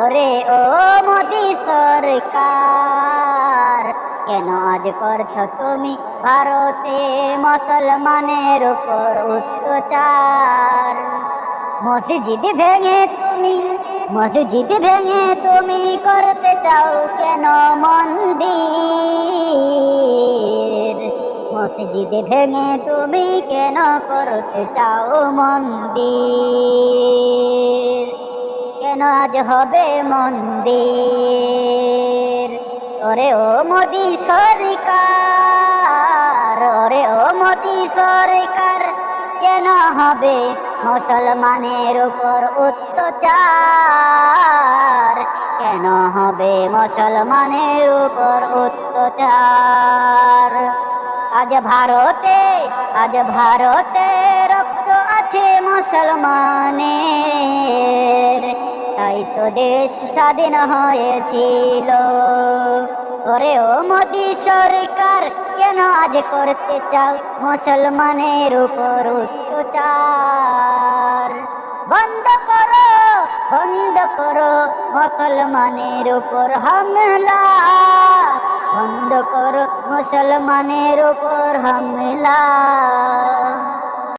ওরে ও মোদি সরকার, কেন আজ করছ তুমি ভারতে মুসলমানের উপর অত্যাচার? মসজিদ ভেঙে তুমি, মসজিদ ভেঙে তুমি করতে চাও কেন মন্দির? মসজিদ ভেঙে তুমি কেন করতে চাও মন্দির? কেন আজ হবে মন্দির? ওরে ও মোদি সরকার, ওরে ও মোদি সরকার, কেন হবে মুসলমানের উপর অত্যাচার? কেন হবে মুসলমানের উপর অত্যাচার? আজ ভারতে আজ ভারতে রক্ত আছে মুসলমানের। তো দেশ স্বাধীন হয়েছিল। ওরে ও মোদি সরকার, কেন আজ করতে চাও মুসলমানের উপর অত্যাচার? বন্ধ করো বন্ধ করো মুসলমানের উপর হামলা। বন্ধ করো মুসলমানের উপর হামলা।